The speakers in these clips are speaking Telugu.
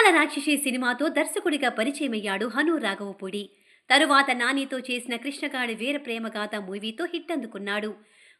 అందాల రాక్షసి సినిమాతో దర్శకుడిగా పరిచయమయ్యాడు హను రాఘవపూడి. తరువాత నానితో చేసిన కృష్ణగాడి వీర ప్రేమగాథ మూవీతో హిట్ అందుకున్నాడు.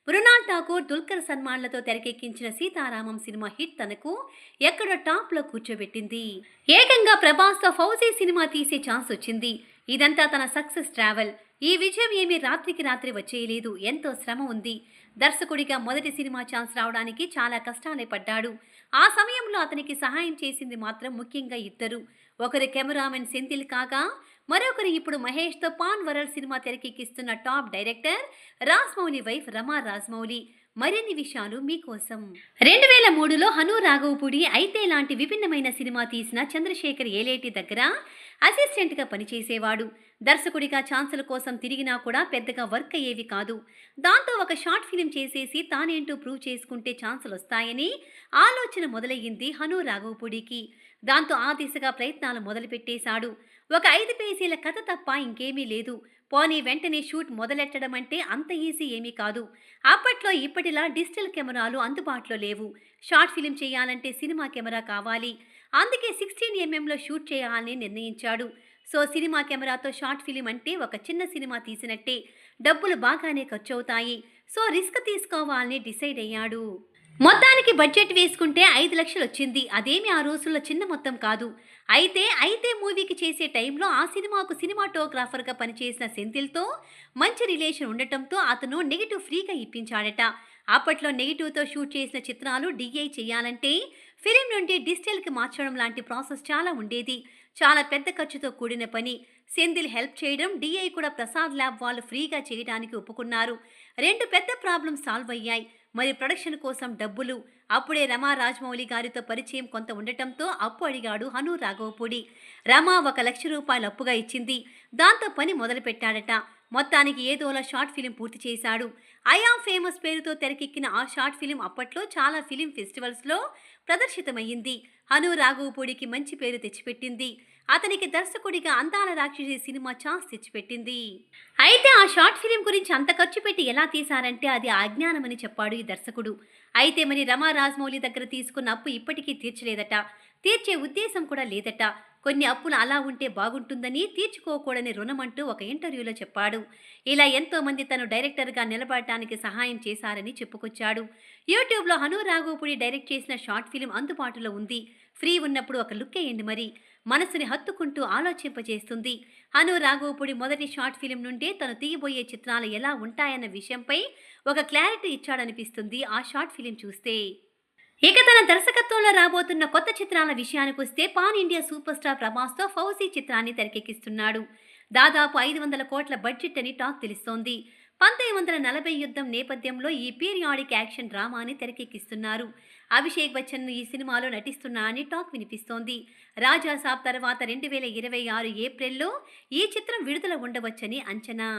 మృణాల్ ఠాకూర్ దుల్కర్ సన్మాన్లతో తెరకెక్కించిన సీతారామం సినిమా హిట్ తనకు ఎక్కడో టాప్లో కూర్చోబెట్టింది. ఏకంగా ప్రభాస్తో ఫౌజీ సినిమా తీసే ఛాన్స్ వచ్చింది. ఇదంతా తన సక్సెస్ ట్రావెల్. ఈ విజయం ఏమీ రాత్రికి రాత్రి వచ్చేయలేదు. ఎంతో శ్రమ ఉంది. దర్శకుడిగా మొదటి సినిమా ఛాన్స్ రావడానికి చాలా కష్టాలే పడ్డాడు. ఆ సమయంలో అతనికి సహాయం చేసింది మాత్రం ముఖ్యంగా ఇద్దరు. ఒకరు కెమెరామెన్ సెంథిల్ కాగా మరొకరు ఇప్పుడు మహేష్తో pan world cinema తెరకెక్కిస్తున్న top director Rajamouli wife Rama Rajamouli. మరిన్ని విషయాలు మీకోసం. రెండు వేల మూడులో హను రాఘవపూడి అయితే లాంటి విభిన్నమైన సినిమా తీసిన చంద్రశేఖర్ ఏలేటి దగ్గర అసిస్టెంట్గా పనిచేసేవాడు. దర్శకుడిగా ఛాన్సుల కోసం తిరిగినా కూడా పెద్దగా వర్క్ అయ్యేవి కాదు. దాంతో ఒక షార్ట్ ఫిలిం చేసేసి తానేంటో ప్రూవ్ చేసుకుంటే ఛాన్సులు వస్తాయని ఆలోచన మొదలయ్యింది హను రాఘవపూడికి. దాంతో ఆ దిశగా ప్రయత్నాలు మొదలుపెట్టేశాడు. ఒక ఐదు పేజీల కథ తప్ప ఇంకేమీ లేదు. పోనీ వెంటనే షూట్ మొదలెట్టడం అంటే అంత ఈజీ ఏమీ కాదు. అప్పట్లో ఇప్పటిలా డిజిటల్ కెమెరాలు అందుబాటులో లేవు. షార్ట్ ఫిలిం చేయాలంటే సినిమా కెమెరా కావాలి. అందుకే సిక్స్టీన్ ఎంఎంలో షూట్ చేయాలని నిర్ణయించాడు. సో సినిమా కెమెరాతో షార్ట్ ఫిలిం అంటే ఒక చిన్న సినిమా తీసినట్టే. డబ్బులు బాగానే ఖర్చు అవుతాయి సో రిస్క్ తీసుకోవాలని డిసైడ్ అయ్యాడు. మొత్తానికి బడ్జెట్ వేసుకుంటే ఐదు లక్షలు వచ్చింది. అదేమి ఆ రోజుల్లో చిన్న మొత్తం కాదు. అయితే అయితే మూవీకి చేసే టైంలో ఆ సినిమాకు సినిమాటోగ్రాఫర్గా పనిచేసిన సెంథిల్తో మంచి రిలేషన్ ఉండటంతో అతను నెగిటివ్ ఫ్రీగా ఇప్పించాడట. అప్పట్లో నెగిటివ్తో షూట్ చేసిన చిత్రాలు డిఐ చేయాలంటే ఫిలిం నుండి డిజిటల్కి మార్చడం లాంటి ప్రాసెస్ చాలా ఉండేది. చాలా పెద్ద ఖర్చుతో కూడిన పని. సెంధిల్ హెల్ప్ చేయడం డిఐ కూడా ప్రసాద్ ల్యాబ్ వాళ్ళు ఫ్రీగా చేయడానికి ఒప్పుకున్నారు. రెండు పెద్ద ప్రాబ్లమ్స్ సాల్వ్ అయ్యాయి. మరి ప్రొడక్షన్ కోసం డబ్బులు. అప్పుడే రమా రాజమౌళి గారితో పరిచయం కొంత ఉండటంతో అప్పు అడిగాడు హను రాఘవపూడి. రమా ఒక లక్ష రూపాయలు అప్పుగా ఇచ్చింది. దాంతో పని మొదలుపెట్టాడట. మొత్తానికి ఏదోలా షార్ట్ ఫిలిం పూర్తి చేశాడు. ఐఆమ్ ఫేమస్ పేరుతో తెరకెక్కిన ఆ షార్ట్ ఫిలిం అప్పట్లో చాలా ఫిలిం ఫెస్టివల్స్లో ప్రదర్శితమయ్యింది. హను రాఘవపూడికి మంచి పేరు తెచ్చిపెట్టింది. అతనికి దర్శకుడిగా అందాల రాక్షసి సినిమా ఛాన్స్ తెచ్చిపెట్టింది. అయితే ఆ షార్ట్ ఫిలిం గురించి అంత ఖర్చు పెట్టి ఎలా తీశారంటే అది అజ్ఞానమని చెప్పాడు ఈ దర్శకుడు. అయితే మరి రమా రాజమౌళి దగ్గర తీసుకున్న అప్పు ఇప్పటికీ తీర్చలేదట. తీర్చే ఉద్దేశం కూడా లేదట. కొన్ని అప్పులు అలా ఉంటే బాగుంటుందని తీర్చుకోకూడని రుణమంటూ ఒక ఇంటర్వ్యూలో చెప్పాడు. ఇలా ఎంతో మంది తను డైరెక్టర్గా నిలబడటానికి సహాయం చేశారని చెప్పుకొచ్చాడు. యూట్యూబ్లో హను రాఘోపుడి డైరెక్ట్ చేసిన షార్ట్ ఫిలిం అందుబాటులో ఉంది. ఫ్రీ ఉన్నప్పుడు ఒక లుక్ వేయండి మరి. మనసుని హత్తుకుంటూ ఆలోచింపజేస్తుంది. హను రాఘోపుడి మొదటి షార్ట్ ఫిలిం నుండే తను తీయబోయే చిత్రాలు ఎలా ఉంటాయన్న విషయంపై ఒక క్లారిటీ ఇచ్చాడనిపిస్తుంది ఆ షార్ట్ ఫిలిం చూస్తే. ఇక తన దర్శకత్వంలో రాబోతున్న కొత్త చిత్రాల విషయానికి వస్తే పాన్ ఇండియా సూపర్ స్టార్ ప్రభాస్తో ఫౌజీ చిత్రాన్ని తెరకెక్కిస్తున్నాడు. దాదాపు ఐదు వందల కోట్ల బడ్జెట్ అని టాక్ తెలుస్తోంది. పంతొమ్మిది వందల నలభై యుద్ధం నేపథ్యంలో ఈ పీరియాడిక్ యాక్షన్ డ్రామాని తెరకెక్కిస్తున్నారు. అభిషేక్ బచ్చన్ ఈ సినిమాలో నటిస్తున్నా అని టాక్ వినిపిస్తోంది. రాజా సాబ్ తర్వాత రెండు వేల ఇరవై ఆరు ఏప్రిల్లో ఈ చిత్రం విడుదల ఉండవచ్చని అంచనా.